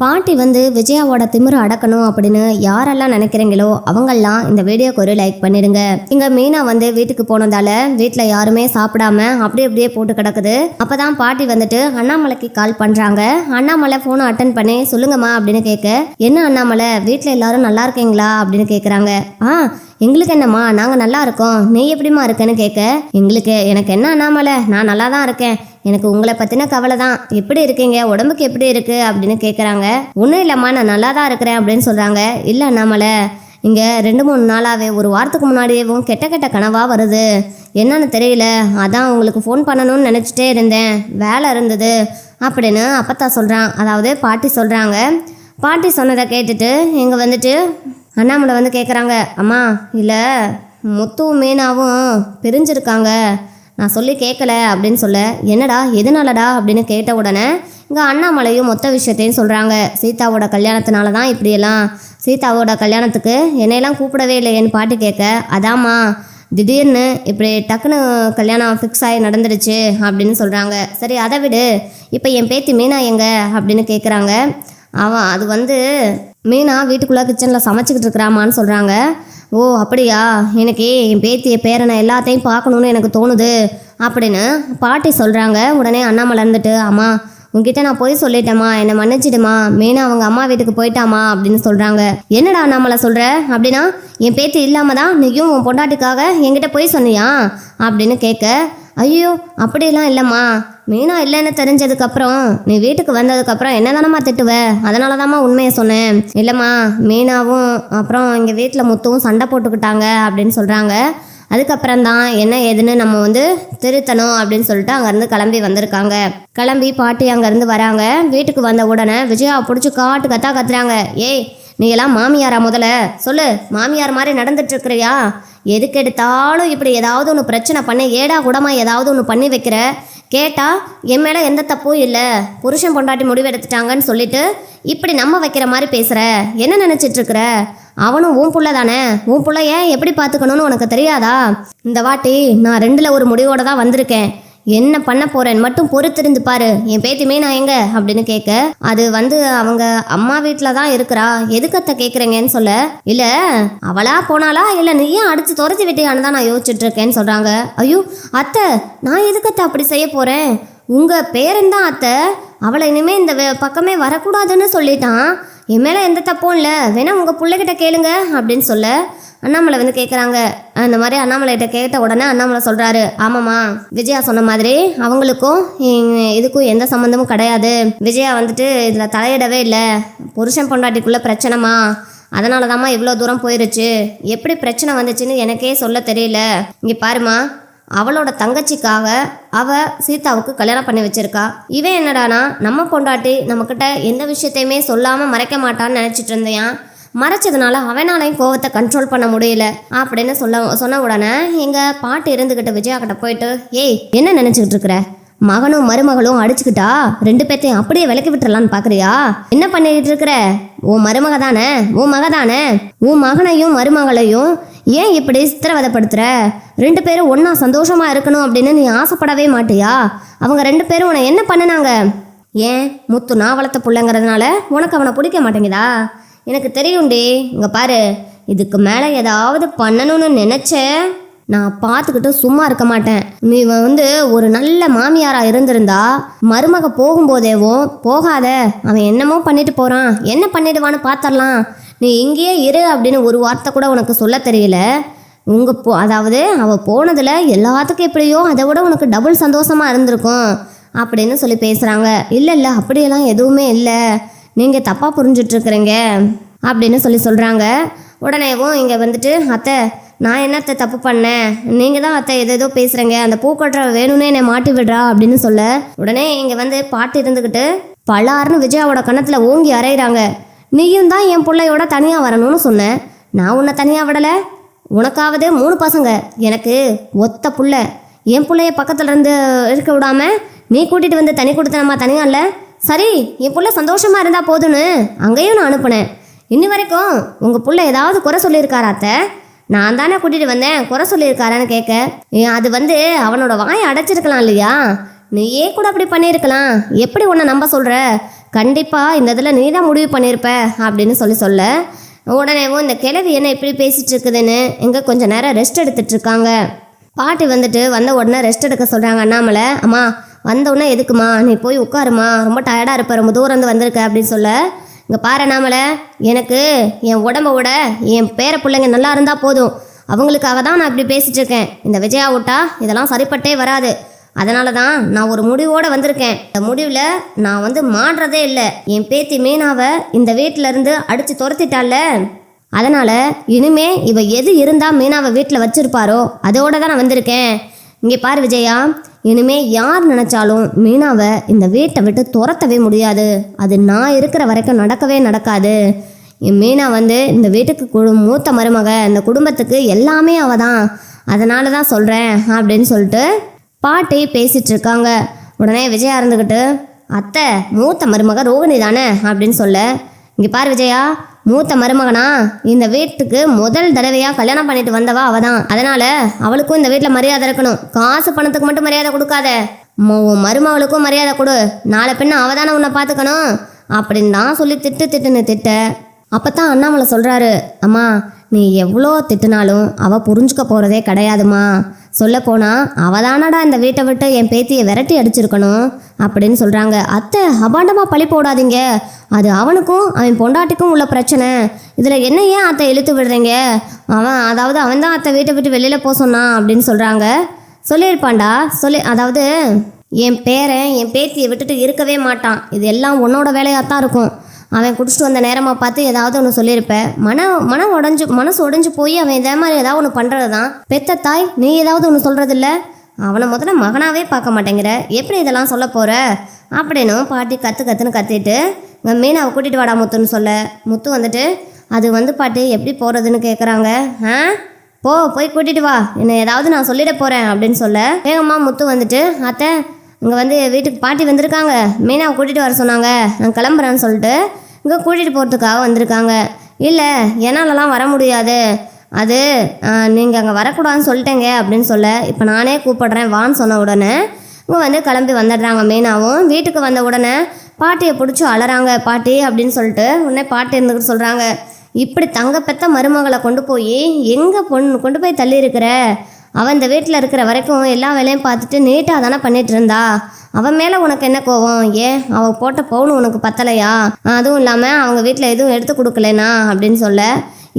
பாட்டி வந்து விஜயாவோட திமிரை அடக்கணும் அப்படின்னு யாரெல்லாம் நினைக்கிறீங்களோ அவங்கெல்லாம் இந்த வீடியோக்கு ஒரு லைக் பண்ணிடுங்க. இங்க மீனா வந்து வீட்டுக்கு போனதால வீட்டுல யாருமே சாப்பிடாம அப்படியே அப்படியே போட்டு கிடக்குது. அப்பதான் பாட்டி வந்துட்டு அண்ணாமலைக்கு கால் பண்றாங்க. அண்ணாமலை போனை அட்டன் பண்ணி. சொல்லுங்கம்மா அப்படின்னு கேட்க என்ன அண்ணாமலை? வீட்டுல எல்லாரும் நல்லா இருக்கீங்களா? அப்படின்னு கேக்குறாங்க. ஆ எங்களுக்கு என்னம்மா? நாங்க நல்லா இருக்கோம். நீ எப்படிம்மா இருக்கேன்னு கேட்க எங்களுக்கு எனக்கு என்ன அண்ணாமலை? நான் நல்லா தான் இருக்கேன். எனக்கு உங்களை பற்றின கவலை தான் எப்படி இருக்கீங்க? உடம்புக்கு எப்படி இருக்குது அப்படின்னு கேட்குறாங்க ஒன்றும் இல்லைம்மா நான் நல்லா தான் இருக்கிறேன் அப்படின்னு சொல்கிறாங்க இல்லை அண்ணாமலை இங்கே ரெண்டு மூணு நாளாகவே ஒரு வாரத்துக்கு முன்னாடியேவும் கெட்ட கெட்ட கனவாக வருது. என்னன்னு தெரியல. அதான் உங்களுக்கு ஃபோன் பண்ணணும்னு நினச்சிட்டே இருந்தேன். வேலை இருந்தது அப்படின்னு அப்பத்தா சொல்கிறான் அதாவது பாட்டி சொல்கிறாங்க பாட்டி சொன்னதை கேட்டுட்டு இங்கே வந்துட்டு அண்ணாமலை வந்து கேட்குறாங்க அம்மா இல்லை முத்துவும் மீனாவும் பிரிஞ்சிருக்காங்க. நான் சொல்லி கேட்கல அப்படின்னு சொல்ல என்னடா எதனாலடா? அப்படின்னு கேட்ட உடனே இங்கே அண்ணாமலையும் மொத்த விஷயத்தையும் சொல்கிறாங்க சீதாவோட கல்யாணத்தினால தான் இப்படியெல்லாம். சீதாவோட கல்யாணத்துக்கு என்னையெல்லாம் கூப்பிடவே இல்லையேன்னு பாட்டு கேட்க அதாம்மா திடீர்னு இப்படி டக்குன்னு கல்யாணம் ஃபிக்ஸ் ஆகி நடந்துடுச்சு அப்படின்னு சொல்கிறாங்க சரி அதை விடு. இப்போ என் பேத்தி மீனா எங்க? அப்படின்னு கேட்குறாங்க அவன் அது வந்து மீனா வீட்டுக்குள்ளே கிச்சனில் சமைச்சிக்கிட்டு இருக்கிறாமான்னு சொல்கிறாங்க ஓ அப்படியா? எனக்கு என் பேத்திய பேரனை எல்லாத்தையும் பார்க்கணுன்னு எனக்கு தோணுது. அப்படின்னு பாட்டி சொல்கிறாங்க உடனே அண்ணாமலை இருந்துட்டு அம்மா உங்ககிட்ட நான் போய் சொல்லிட்டேம்மா. என்னை மன்னிச்சிடுமா. மீனா அவங்க அம்மா வீட்டுக்கு போயிட்டாமா அப்படின்னு சொல்கிறாங்க என்னடா அண்ணாமலை சொல்கிற அப்படின்னா என் பேத்தி இல்லாமல் தான் நீயும் உன் பொண்டாட்டிக்காக என்கிட்ட போய் சொன்னியா? அப்படின்னு கேட்க ஐயோ அப்படியெல்லாம் இல்லைம்மா. மீனா இல்லைன்னு தெரிஞ்சதுக்கப்புறம் நீ வீட்டுக்கு வந்ததுக்கப்புறம் என்ன தானம்மா திட்டுவ? அதனால தாம்மா உண்மையை சொன்னேன். இல்லைம்மா மீனாவும் அப்புறம் எங்கள் வீட்டில் முத்துவும் சண்டை போட்டுக்கிட்டாங்க அப்படின்னு சொல்கிறாங்க அதுக்கப்புறம் தான் என்ன ஏதுன்னு நம்ம வந்து திருத்தணும் அப்படின்னு சொல்லிட்டு அங்கேருந்து கிளம்பி வந்திருக்காங்க. கிளம்பி பாட்டி அங்கேருந்து வராங்க. வீட்டுக்கு வந்த உடனே விஜயாவை பிடிச்சி காட்டு கத்தா கத்துறாங்க. ஏய் நீ எல்லாம் மாமியாரா முதல்ல? சொல்லு மாமியார் மாதிரி நடந்துட்டு இருக்கிறியா? எதுக்கு எடுத்தாலும் இப்படி ஏதாவது ஒன்று பிரச்சனை பண்ணி ஏடா கூடமா ஏதாவது ஒன்று பண்ணி வைக்கிற? கேட்டா என் மேலே எந்த தப்பும் இல்லை. புருஷன் பொண்டாட்டி முடிவெடுத்துட்டாங்கன்னு சொல்லிட்டு இப்படி நம்ம வைக்கிற மாதிரி பேசுகிற என்ன நினச்சிட்ருக்குற? அவனும் உன் புள்ள தானே. உன் புள்ளைய எப்படி பார்த்துக்கணும்னு உனக்கு தெரியாதா? இந்த வாட்டி நான் ரெண்டில் ஒரு முடிவோட தான் வந்திருக்கேன். என்ன பண்ண போறேன்னு மட்டும் பொறுத்திருந்து பாரு. என் பேத்திமே நான் எங்க? அப்படின்னு கேட்க அது வந்து அவங்க அம்மா வீட்டில் தான் இருக்கிறா. எதுக்கத்த கேட்குறீங்கன்னு சொல்ல? இல்ல அவளா போனாலா இல்ல ஏன் அடிச்சு துரத்தி விட்டியான்னு தான் நான் யோசிச்சுட்டு இருக்கேன்னு சொல்றாங்க. ஐயோ அத்தை நான் எதுக்கத்த அப்படி செய்ய போறேன்? உங்க பேரன் தான் அத்தை. அவளை இனிமே இந்த வே- பக்கமே வரக்கூடாதுன்னு சொல்லிட்டான். என் மேலே எந்த தப்பும் இல்லை. வேணா உங்கள் பிள்ளைகிட்ட கேளுங்க அப்படின்னு சொல்ல அண்ணாமலை வந்து கேட்குறாங்க அந்த மாதிரி அண்ணாமலைகிட்ட கேட்ட உடனே அண்ணாமலை சொல்கிறாரு ஆமாம்மா விஜயா சொன்ன மாதிரி அவங்களுக்கும் இதுக்கும் எந்த சம்மந்தமும் கிடையாது. விஜயா வந்துட்டு இதில் தலையிடவே இல்லை. புருஷன் பொண்டாட்டிக்குள்ளே பிரச்சனைமா அதனால தாம்மா இவ்வளோ தூரம் போயிருச்சு. எப்படி பிரச்சனை வந்துச்சுன்னு எனக்கே சொல்ல தெரியல. இங்கே பாருமா அவளோட தங்கச்சிக்காக அவ சீதாவுக்கு கல்யாணம் பண்ணி வச்சிருக்கா. இவன் என்னடானா நம்ம பொண்டாட்டி நம்மக்கிட்ட எந்த விஷயத்தையுமே சொல்லாம மறைக்க மாட்டான்னு நினைச்சிட்டு இருந்தேன் மறைச்சதுனால அவனாலையும் கோவத்தை கண்ட்ரோல் பண்ண முடியல. அப்படின்னு சொல்ல சொன்ன உடனே எங்க பாட்டு இருந்துகிட்ட விஜயா கிட்ட போயிட்டு ஏய் என்ன நினைச்சுக்கிட்டு இருக்கிற? மகனும் மருமகளும் அடிச்சுக்கிட்டா? ரெண்டு பேர்த்தையும் அப்படியே விளக்கி விட்டுறலான்னு பாக்குறியா? என்ன பண்ணிக்கிட்டு இருக்கிற? உன் மருமக தானே உன் மக தானே உன் மகனையும் மருமகளையும் ஏன் இப்படி சித்திரவதைப்படுத்துற? ரெண்டு பேரும் ஒன்றா சந்தோஷமா இருக்கணும் அப்படின்னு நீ ஆசைப்படவே மாட்டியா? அவங்க ரெண்டு பேரும் உன்னை என்ன பண்ணுனாங்க? ஏன்? முத்து நான் வளர்த்த பிள்ளைங்கிறதுனால உனக்கு அவனை பிடிக்க மாட்டேங்குதா? எனக்கு தெரியும்டி. இங்கே பாரு. இதுக்கு மேலே ஏதாவது பண்ணணும்னு நினைச்ச நான் பார்த்துக்கிட்டு சும்மா இருக்க மாட்டேன். நீ வந்து ஒரு நல்ல மாமியாராக இருந்திருந்தா மருமக போகும்போதேவும் போகாத. அவன் என்னமோ பண்ணிட்டு போகிறான் என்ன பண்ணிடுவான்னு பார்த்துடலாம் நீ இங்கேயே இரு அப்படின்னு ஒரு வார்த்தை கூட உனக்கு சொல்ல தெரியல. உங்கள் போ அதாவது அவள் போனதில் எல்லாத்துக்கும் எப்படியோ அதை விட உனக்கு டபுள் சந்தோஷமாக இருந்திருக்கும் அப்படின்னு சொல்லி பேசுகிறாங்க இல்லை இல்லை அப்படியெல்லாம் எதுவுமே இல்லை. நீங்கள் தப்பாக புரிஞ்சிட்ருக்குறீங்க அப்படின்னு சொல்லி சொல்கிறாங்க உடனேவும் இங்கே வந்துட்டு அத்தை நான் என்னத்தை தப்பு பண்ணேன்? நீங்கள் தான் அத்தை எது எதோ பேசுகிறீங்க அந்த பூக்கட்டுற வேணும்னே என்னை மாட்டி விடுறா அப்படின்னு சொல்ல உடனே இங்கே வந்து பாட்டு இருந்துக்கிட்டு பலாருன்னு விஜயாவோட கணத்தில் ஓங்கி அரைகிறாங்க நீயும் தான் என் பிள்ளையோட தனியாக வரணும்னு சொன்னேன் நான் உன்னை தனியாக விடலை. உனக்காவது மூணு பசங்க. எனக்கு ஒத்த புள்ள. என் பிள்ளைய பக்கத்துல இருந்து இருக்க விடாம நீ கூட்டிட்டு வந்து தனி கொடுத்தனமா தனியா இல்ல? சரி என் புள்ள சந்தோஷமா இருந்தா போதும்னு அங்கேயும் நான் அனுப்புனேன். இன்னி வரைக்கும் உங்க புள்ள ஏதாவது குறை சொல்லியிருக்காரா அத்தை? நான் தானே கூட்டிட்டு வந்தேன். குறை சொல்லியிருக்காரான்னு கேட்க. அது வந்து அவனோட வாயை அடைச்சிருக்கலாம் இல்லையா? நீயே கூட அப்படி பண்ணியிருக்கலாம். எப்படி உன்னை நம்ப சொல்ற? கண்டிப்பாக இந்த இதில் நீ தான் முடிவு பண்ணியிருப்ப அப்படின்னு சொல்லி சொல்ல. உடனேவும் இந்த கிழவி என்ன இப்படி பேசிகிட்டு இருக்குதுன்னு இங்கே கொஞ்சம் நேரம் ரெஸ்ட் எடுத்துட்ருக்காங்க பாட்டி வந்துட்டு வந்த உடனே ரெஸ்ட் எடுக்க சொல்கிறாங்க அண்ணாமலை அம்மா வந்த உடனே எதுக்குமா? நீ போய் உட்காருமா. ரொம்ப டயர்டாக இருப்ப ரொம்ப தூரம் வந்து வந்திருக்க அப்படின்னு சொல்ல. இங்கே பாரு அண்ணாமலை எனக்கு என் உடம்பை விட என் பேர பிள்ளைங்க நல்லா இருந்தால் போதும். அவங்களுக்காக தான் நான் இப்படி பேசிகிட்டு இருக்கேன். இந்த விஜயா விட்டா இதெல்லாம் சரிப்பட்டே வராது. அதனால தான் நான் ஒரு முடிவோடு வந்திருக்கேன். இந்த முடிவில் நான் வந்து மாடுறதே இல்லை. என் பேத்தி மீனாவை இந்த வீட்டில இருந்து துரத்திட்டால. அதனால் இனிமே இவ எது இருந்தால் மீனாவை வீட்டில் வச்சிருப்பாரோ அதோட தான் நான் வந்திருக்கேன். இங்கே பார் விஜயா இனிமே யார் நினச்சாலும் மீனாவை இந்த வீட்டை விட்டு துரத்தவே முடியாது. அது நான் இருக்கிற வரைக்கும் நடக்கவே நடக்காது. என் மீனா வந்து இந்த வீட்டுக்கு கு மூத்த மருமக இந்த குடும்பத்துக்கு எல்லாமே அவ தான் அதனால தான் சொல்கிறேன் அப்படின்னு சொல்லிட்டு பாட்டி பேசிட்டு இருக்காங்க உடனே விஜயா இருந்துக்கிட்டு அத்தை மூத்த மருமக ரோகிணி தானே? அப்படின்னு சொல்ல இங்கே பாரு விஜயா மூத்த மருமகனா? இந்த வீட்டுக்கு முதல் தடவையாக கல்யாணம் பண்ணிட்டு வந்தவா அவ தான் அதனால அவளுக்கும் இந்த வீட்டில் மரியாதை இருக்கணும். காசு பணத்துக்கு மட்டும் மரியாதை கொடுக்காத. ம- உன் மருமகளுக்கும் மரியாதை கொடு. நாளை பின்ன அவ தானே உன்னை பார்த்துக்கணும். அப்படின்னு தான் சொல்லி திட்டு திட்டுன்னு திட்ட. அப்பதான் அண்ணாமலை சொல்றாரு அம்மா நீ எவ்வளோ திட்டுனாலும் அவ புரிஞ்சுக்க போறதே கிடையாதுமா சொல்லப்போனால் போனா அவ தானடா இந்த வீட்டை விட்டு என் பேத்தியை விரட்டி அடிச்சிருக்கணும் அப்படின்னு சொல்கிறாங்க அத்தை அபாண்டமாக பழி போடாதீங்க. அது அவனுக்கும் அவன் பொண்டாட்டிக்கும் உள்ள பிரச்சனை. இதில் என்ன ஏன் அத்தை இழுத்து விடுறீங்க? அவன் அதாவது அவன் தான் அத்தை வீட்டை விட்டு வெளியில் போக சொன்னான் அப்படின்னு சொல்கிறாங்க சொல்லியிருப்பான்டா. சொல்லி அதாவது என் பேரன் என் பேத்தியை விட்டுட்டு இருக்கவே மாட்டான். இது எல்லாம் உன்னோட வேலையாக தான் இருக்கும். அவன் குடிச்சிட்டு வந்த நேரமாக பார்த்து ஏதாவது ஒன்று சொல்லியிருப்பேன் மன மனம் உடஞ்சு மனசு உடஞ்சு போய் அவன் இதே மாதிரி ஏதாவது ஒன்று பண்ணுறது தான் பெத்த தாய் நீ ஏதாவது ஒன்று சொல்கிறதில்ல அவனை முதல்ல மகனாகவே பார்க்க மாட்டேங்கிற. எப்படி இதெல்லாம் சொல்ல போகிற அப்படின்னும் பாட்டி கற்று கற்றுன்னு கத்திட்டு இங்கே மீனாவை கூட்டிகிட்டு வாடா முத்துன்னு சொல்ல. முத்து வந்துட்டு அது வந்து பாட்டி எப்படி போகிறதுன்னு கேட்குறாங்க ஆ? போ போய் கூட்டிகிட்டு வா. என்ன ஏதாவது நான் சொல்லிட போகிறேன் அப்படின்னு சொல்ல. வேகமாக முத்து வந்துட்டு அத்தை இங்கே வந்து வீட்டுக்கு பாட்டி வந்திருக்காங்க. மீனாவை கூட்டிகிட்டு வர சொன்னாங்க. நான் கிளம்புறேன்னு சொல்லிட்டு இங்கே கூட்டிகிட்டு போகிறதுக்காக வந்திருக்காங்க. இல்லை என்னாலலாம் வர முடியாது. அது நீங்கள் அங்கே வரக்கூடாதுன்னு சொல்லிட்டேங்க அப்படின்னு சொல்ல இப்போ நானே கூப்பிடுறேன் வான்னு சொன்ன உடனே இங்கே வந்து கிளம்பி வந்துடுறாங்க மீனாவும். வீட்டுக்கு வந்த உடனே பாட்டியை பிடிச்சி அலறாங்க பாட்டி அப்படின்னு சொல்லிட்டு உடனே பாட்டி இருந்துக்கிட்டு சொல்கிறாங்க இப்படி தங்க பெத்த மருமகளை கொண்டு போய் எங்கே பொண்ணு கொண்டு போய் தள்ளி இருக்கிற அவன் இந்த வீட்டில் இருக்கிற வரைக்கும் எல்லா வேலையும் பார்த்துட்டு நீட்டாக தானே பண்ணிட்டு இருந்தா? அவன் மேலே உனக்கு என்ன கோவம்? ஏன் அவள் போட்ட பவுன் உனக்கு பத்தலையா? அதுவும் இல்லாமல் அவங்க வீட்டில் எதுவும் எடுத்து கொடுக்கலனா? அப்படின்னு சொல்ல.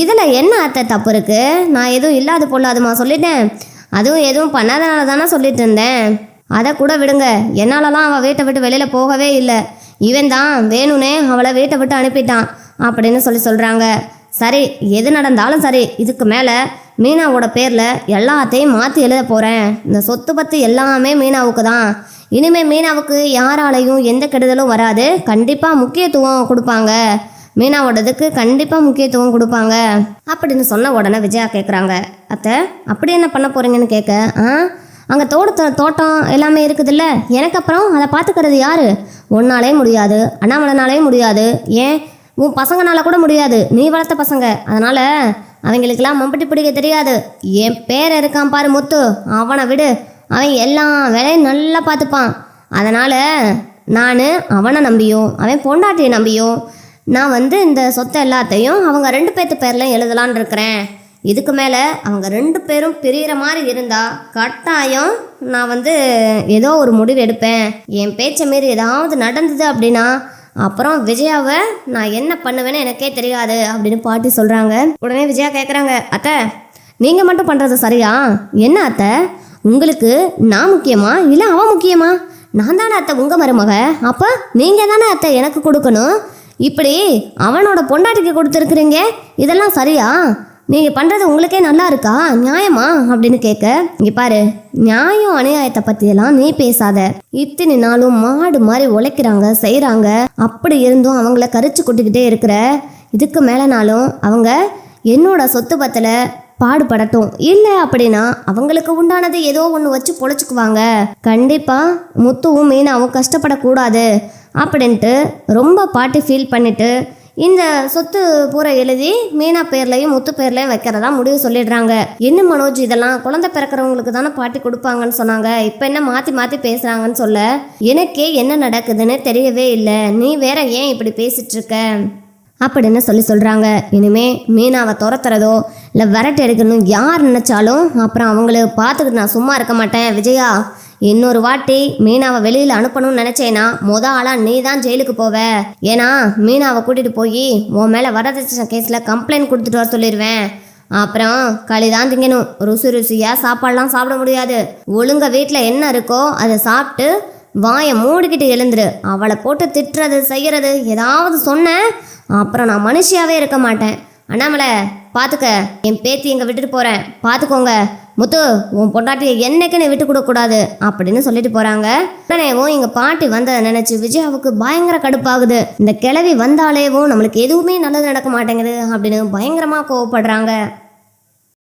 இதில் என்ன அத்தை தப்பு இருக்குது நான் எதுவும் இல்லாத பொல்லாதுமா சொல்லிட்டேன். அதுவும் எதுவும் பண்ணாதனால தானே சொல்லிட்டு இருந்தேன். அதை கூட விடுங்க. என்னாலலாம் அவள் வீட்டை விட்டு வெளியில் போகவே இல்லை. இவன் தான் வேணும்னே அவளை வீட்டை விட்டு அனுப்பிட்டான் அப்படின்னு சொல்லி சொல்கிறாங்க சரி எது நடந்தாலும் சரி இதுக்கு மேலே மீனாவோட பேரில் எல்லாத்தையும் மாற்றி எழுத போகிறேன் இந்த சொத்து பத்து எல்லாமே மீனாவுக்கு தான் இனிமேல் மீனாவுக்கு யாராலையும் எந்த கெடுதலும் வராது. கண்டிப்பாக முக்கியத்துவம் கொடுப்பாங்க. மீனாவோடதுக்கு கண்டிப்பாக முக்கியத்துவம் கொடுப்பாங்க. அப்படின்னு சொன்ன உடனே விஜயா கேட்குறாங்க அத்தை அப்படி என்ன பண்ண போகிறீங்கன்னு கேட்க ஆ? அங்கே தோட்டத்தை தோட்டம் எல்லாமே இருக்குதுல்ல? எனக்கு அப்புறம் அதை பார்த்துக்கிறது யார்? ஒன்னாலே முடியாது. அண்ணாமலைனாலே முடியாது. ஏன்? உன் பசங்கனால கூட முடியாது. நீ வளர்த்த பசங்க. அதனால் அவங்களுக்கெல்லாம் மம்பட்டி பிடிக்க தெரியாது. என் பேர் இருக்கான் பாரு முத்து. அவனை விடு. அவன் எல்லா வேலையும் நல்லா பார்த்துப்பான். அதனால் நான் அவனை நம்பியும் அவன் பொண்டாட்டியை நம்பியும் நான் வந்து இந்த சொத்தை எல்லாத்தையும் அவங்க ரெண்டு பேர்த்து பேர்லையும் எழுதலான் இருக்கிறேன். இதுக்கு மேலே அவங்க ரெண்டு பேரும் பிரியிற மாதிரி இருந்தால் கட்டாயம் நான் வந்து ஏதோ ஒரு முடிவு எடுப்பேன். என் பேச்சை மாரி ஏதாவது நடந்தது அப்படின்னா அப்புறம் விஜயாவை நான் என்ன பண்ணுவேன்னு எனக்கே தெரியாது அப்படின்னு பாட்டி சொல்கிறாங்க உடனே விஜயா கேட்குறாங்க அத்தை நீங்கள் மட்டும் பண்ணுறது சரியா? என்ன அத்தை? உங்களுக்கு நான் முக்கியமா? இல்லை அவன் முக்கியமா? நான் தானே அத்தை உங்கள் மருமக. அப்போ நீங்கள் தானே அத்தை எனக்கு கொடுக்கணும்? இப்படி அவனோட பொண்டாட்டிக்கு கொடுத்துருக்குறீங்க? இதெல்லாம் சரியா? நீங்கள் பண்ணுறது உங்களுக்கே நல்லா இருக்கா? நியாயமா? அப்படின்னு கேட்க இங்கே பாரு நியாயம் அநியாயத்தை பற்றியெல்லாம் நீ பேசாத. இத்தனை நாளும் மாடு மாதிரி உழைக்கிறாங்க செய்கிறாங்க அப்படி இருந்தும் அவங்கள கரிச்சு கொட்டிக்கிட்டே இருக்கிற இதுக்கு மேலேனாலும் அவங்க என்னோட சொத்து பத்தில் பாடுபடட்டும். இல்லை அப்படின்னா அவங்களுக்கு உண்டானது ஏதோ ஒன்று வச்சு பொழைச்சிக்குவாங்க. கண்டிப்பாக முத்துவும் மீனாவும் கஷ்டப்படக்கூடாது. அப்படின்ட்டு ரொம்ப பாட்டு ஃபீல் பண்ணிட்டு இந்த சொத்து பூரா எழுதி மீனா பேர்லையும் முத்து பேர்லையும் வைக்கிறதா முடிவு சொல்லிடுறாங்க. என்ன மனோஜ் இதெல்லாம்? குழந்தை பிறக்கிறவங்களுக்கு தானே பாட்டி கொடுப்பாங்கன்னு சொன்னாங்க. இப்போ என்ன மாற்றி மாற்றி பேசுகிறாங்கன்னு சொல்ல? எனக்கே என்ன நடக்குதுன்னு தெரியவே இல்லை. நீ வேற ஏன் இப்படி பேசிட்டு இருக்க? அப்படின்னு சொல்லி சொல்கிறாங்க இனிமே மீனாவை துரத்துறதோ இல்லை விரட்டி எடுக்கணும் யார் நினச்சாலும் அப்புறம் அவங்கள பார்த்துக்கிட்டு நான் சும்மா இருக்க மாட்டேன். விஜயா இன்னொரு வாட்டி மீனாவை வெளியில் அனுப்பணும்னு நினச்சேன்னா மொத ஆளாக நீ தான் ஜெயிலுக்கு போவ. ஏன்னா மீனாவை கூட்டிகிட்டு போய் உன் மேலே வரதட்சணை கேஸில் கம்ப்ளைண்ட் கொடுத்துட்டு வர சொல்லிடுவேன் அப்புறம் களி தான் திங்கணும். ருசி ருசியாக சாப்பாடெலாம் சாப்பிட முடியாது. ஒழுங்கா வீட்டில் என்ன இருக்கோ அதை சாப்பிட்டு வாயை மூடிக்கிட்டு எழுந்துரு. அவளை போட்டு திட்டுறது செய்யறது ஏதாவது சொன்னேன் அப்புறம் நான் மனுஷியாவே இருக்க மாட்டேன். அண்ணாமலை பார்த்துக்க என் பேத்தி இங்கே விட்டுட்டு போகிறேன் பார்த்துக்கோங்க முத்து உன் பொண்டாட்டியை என்னைக்குன்னு விட்டு கொடுக்கூடாது அப்படின்னு சொல்லிட்டு போகிறாங்க உடனேவும் எங்கள் பாட்டி வந்ததை நினச்சி விஜயாவுக்கு பயங்கர கடுப்பாகுது. இந்த கிளவி வந்தாலேவும் நம்மளுக்கு எதுவுமே நல்லது நடக்க மாட்டேங்குது அப்படின்னு பயங்கரமாக கோவப்படுறாங்க.